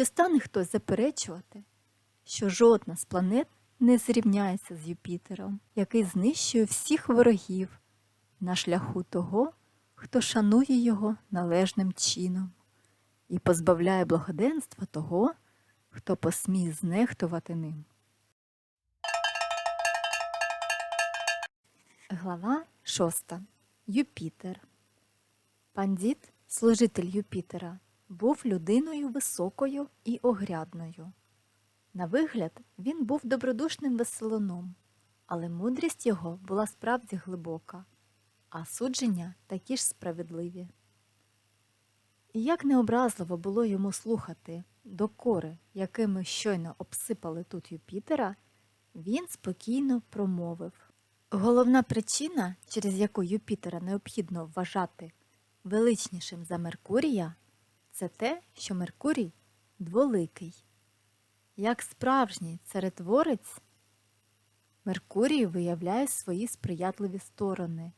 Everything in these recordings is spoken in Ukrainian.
Чи стане хтось заперечувати, що жодна з планет не зрівняється з Юпітером, який знищує всіх ворогів на шляху того, хто шанує його належним чином і позбавляє благоденства того, хто посміє знехтувати ним. Глава 6. Юпітер. Пандіт, служитель Юпітера, був людиною високою і огрядною. На вигляд він був добродушним веселоном, але мудрість його була справді глибока, а судження такі ж справедливі. І як необразливо було йому слухати докори, якими щойно обсипали тут Юпітера, він спокійно промовив. Головна причина, через яку Юпітера необхідно вважати величнішим за Меркурія, це те, що Меркурій дволикий. Як справжній царетворець, Меркурій виявляє свої сприятливі сторони,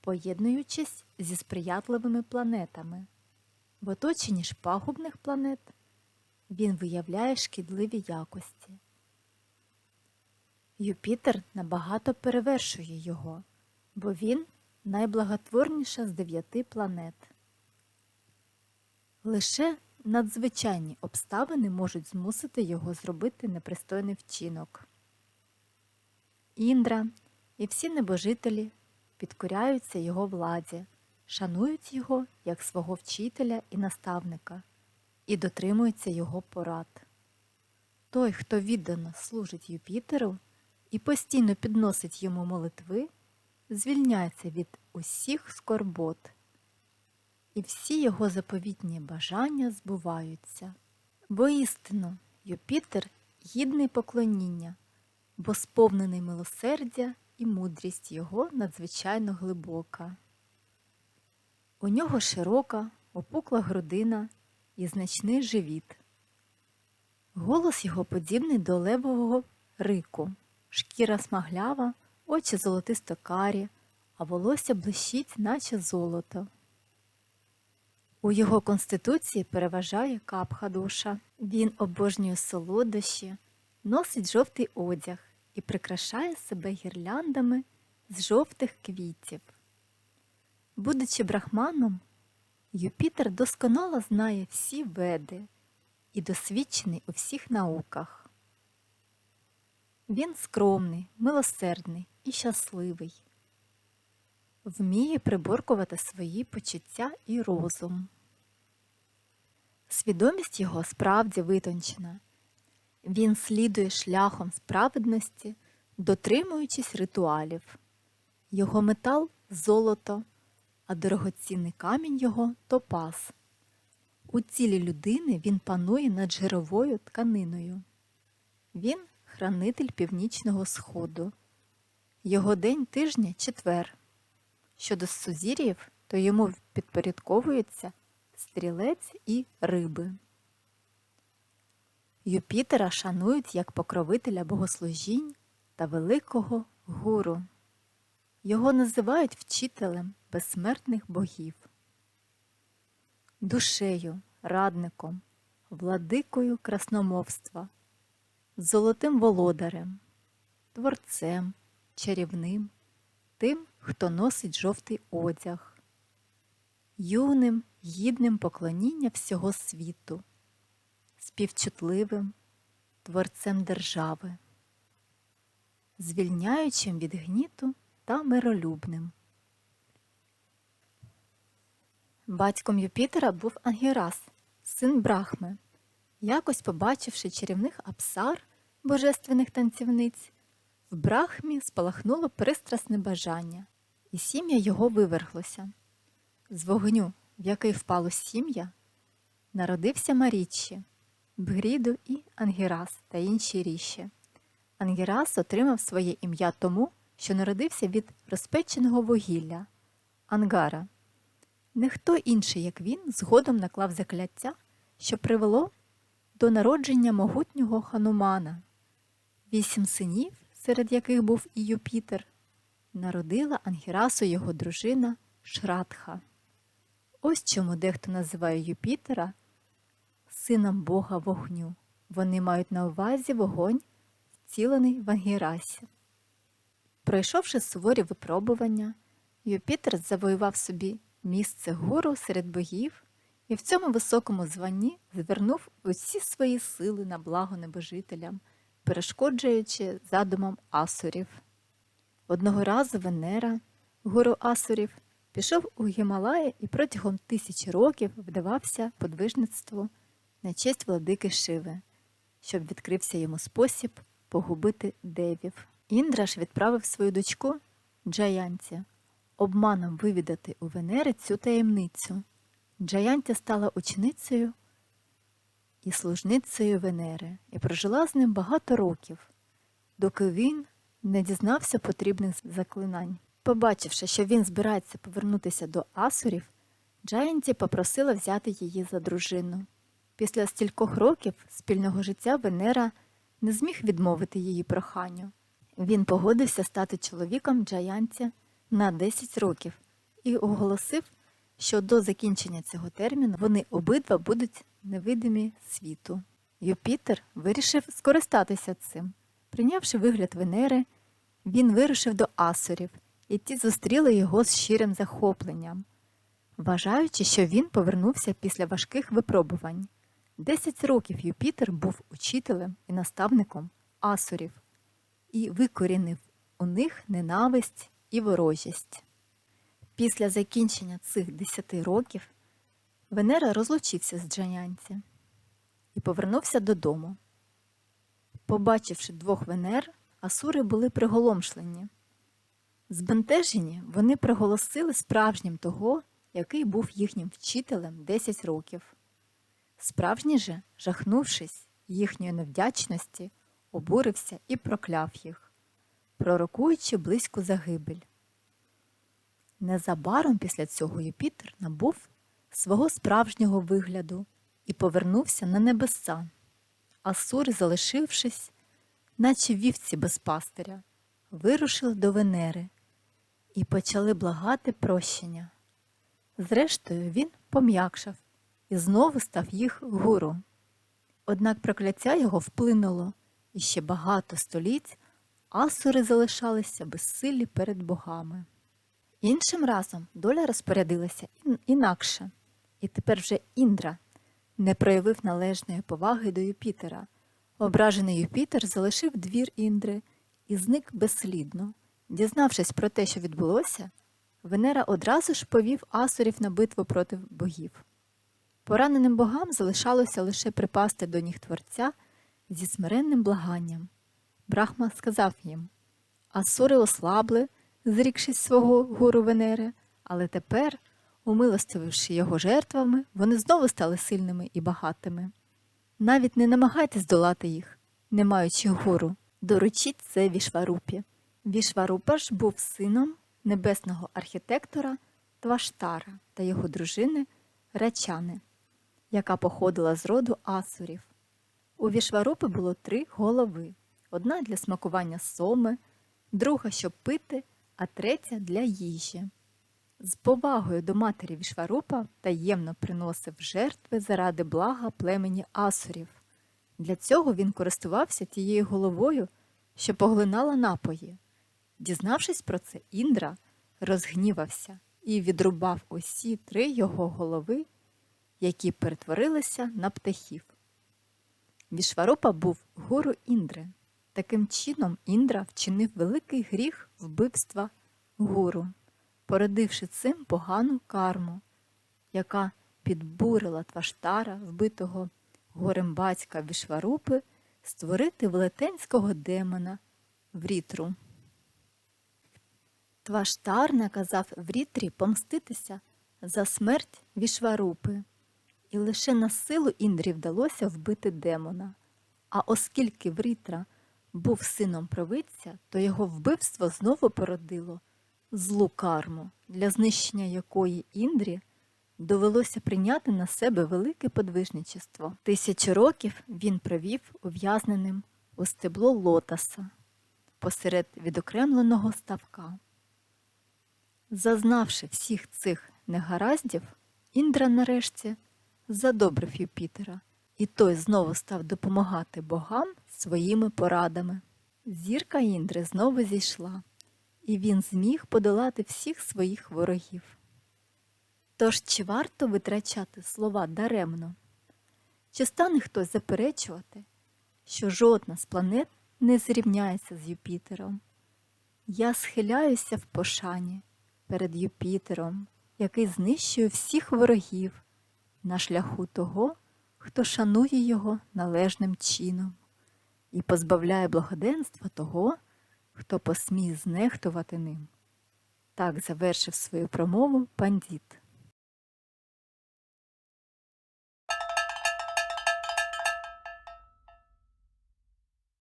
поєднуючись зі сприятливими планетами. В оточенні ж пагубних планет він виявляє шкідливі якості. Юпітер набагато перевершує його, бо він найблаготворніша з дев'яти планет. Лише надзвичайні обставини можуть змусити його зробити непристойний вчинок. Індра і всі небожителі підкоряються його владі, шанують його як свого вчителя і наставника і дотримуються його порад. Той, хто віддано служить Юпітеру і постійно підносить йому молитви, звільняється від усіх скорбот, і всі його заповітні бажання збуваються. Бо істину Юпітер гідний поклоніння, бо сповнений милосердя і мудрість його надзвичайно глибока. У нього широка, опукла грудина і значний живіт. Голос його подібний до левового рику, шкіра смаглява, очі золотисто карі, а волосся блищить, наче золото. У його конституції переважає капха душа. Він обожнює солодощі, носить жовтий одяг і прикрашає себе гірляндами з жовтих квітів. Будучи брахманом, Юпітер досконало знає всі веди і досвідчений у всіх науках. Він скромний, милосердний і щасливий, вміє приборкувати свої почуття і розум. Свідомість його справді витончена. Він слідує шляхом справедності, дотримуючись ритуалів. Його метал золото, а дорогоцінний камінь його топаз. У тілі людини він панує над жировою тканиною. Він хранитель північного сходу. Його день тижня четвер. Щодо сузір'їв, то йому підпорядковуються стрілець і риби. Юпітера шанують як покровителя богослужінь та великого гуру. Його називають вчителем безсмертних богів, душею, радником, владикою красномовства, золотим володарем, творцем, чарівним, тим, хто носить жовтий одяг, юним, гідним поклоніння всього світу, співчутливим, творцем держави, звільняючим від гніту та миролюбним. Батьком Юпітера був Ангірас, син Брахми. Якось побачивши чарівних апсар, божественних танцівниць, в Брахмі спалахнуло пристрасне бажання, і сім'я його виверглося. З вогню, в який впало сім'я, народився Маріччі, Бгріду і Ангірас та інші ріші. Ангірас отримав своє ім'я тому, що народився від розпеченого вугілля Ангара. Не хто інший, як він, згодом наклав закляття, що привело до народження могутнього ханумана. Вісім синів, серед яких був і Юпітер, народила Ангірасу його дружина Шрадха. Ось чому дехто називає Юпітера сином Бога вогню. Вони мають на увазі вогонь, вцілений в Ангірасі. Пройшовши суворі випробування, Юпітер завоював собі місце гуру серед богів і в цьому високому званні звернув усі свої сили на благо небожителям, перешкоджуючи задумам асурів. Одного разу Венера, гуру асурів, пішов у Гімалаї і протягом тисячі років вдавався подвижництву на честь владики Шиви, щоб відкрився йому спосіб погубити девів. Індра ж відправив свою дочку Джаянці обманом вивідати у Венери цю таємницю. Джаянтя стала ученицею і служницею Венери і прожила з ним багато років, доки він не дізнався потрібних заклинань. Побачивши, що він збирається повернутися до асурів, Джаянті попросила взяти її за дружину. Після стількох років спільного життя Венера не зміг відмовити її проханню. Він погодився стати чоловіком Джаянті на 10 років і оголосив, що до закінчення цього терміну вони обидва будуть невидимі світу. Юпітер вирішив скористатися цим. Прийнявши вигляд Венери, він вирушив до асурів, і ті зустріли його з щирим захопленням, вважаючи, що він повернувся після важких випробувань. Десять років Юпітер був учителем і наставником асурів і викорінив у них ненависть і ворожість. Після закінчення цих десяти років Венера розлучився з Джаянці і повернувся додому. Побачивши двох Венер, асури були приголомшлені. Збентежені вони приголосили справжнім того, який був їхнім вчителем 10 років. Справжній же, жахнувшись їхньої невдячності, обурився і прокляв їх, пророкуючи близьку загибель. Незабаром після цього Юпітер набув свого справжнього вигляду і повернувся на небеса. Асури, залишившись, наче вівці без пастиря, вирушили до Венери і почали благати прощення. Зрештою, він пом'якшав і знову став їх гуру. Однак прокляття його вплинуло, і ще багато століть асури залишалися безсилі перед богами. Іншим разом доля розпорядилася інакше, і тепер вже Індра не проявив належної поваги до Юпітера. Ображений Юпітер залишив двір Індри і зник безслідно. Дізнавшись про те, що відбулося, Венера одразу ж повів асурів на битву проти богів. Пораненим богам залишалося лише припасти до ніг Творця зі смиренним благанням. Брахма сказав їм Асури ослабли, зрікшись свого гуру Венери, але тепер, умилостививши його жертвами, вони знову стали сильними і багатими. Навіть не намагайтесь долати їх, не маючи гуру, доручіть це Вішварупі. Вішварупа ж був сином небесного архітектора Тваштара та його дружини Рачани, яка походила з роду асурів. У Вішварупи було три голови: одна для смакування соми, друга, щоб пити, а третя для їжі. З повагою до матері Вішварупа таємно приносив жертви заради блага племені асурів. Для цього він користувався тією головою, що поглинала напої. Дізнавшись про це, Індра розгнівався і відрубав усі три його голови, які перетворилися на птахів. Вішварупа був гуру Індри. Таким чином Індра вчинив великий гріх вбивства гуру, породивши цим погану карму, яка підбурила Тваштара, вбитого горем батька Вішварупи, створити велетенського демона Врітру. Тваштар наказав Врітрі помститися за смерть Вішварупи, і лише на силу Індрі вдалося вбити демона. А оскільки Врітра був сином провидця, то його вбивство знову породило злу карму, для знищення якої Індрі довелося прийняти на себе велике подвижничество. Тисячу років він провів ув'язненим у стебло лотоса посеред відокремленого ставка. Зазнавши всіх цих негараздів, Індра нарешті задобрив Юпітера і той знову став допомагати богам своїми порадами. Зірка Індри знову зійшла, і він зміг подолати всіх своїх ворогів. Тож чи варто витрачати слова даремно? Чи стане хтось заперечувати, що жодна з планет не зрівняється з Юпітером? Я схиляюся в пошані перед Юпітером, який знищує всіх ворогів на шляху того, хто шанує його належним чином, і позбавляє благоденства того, хто посміє знехтувати ним. Так завершив свою промову пандіт.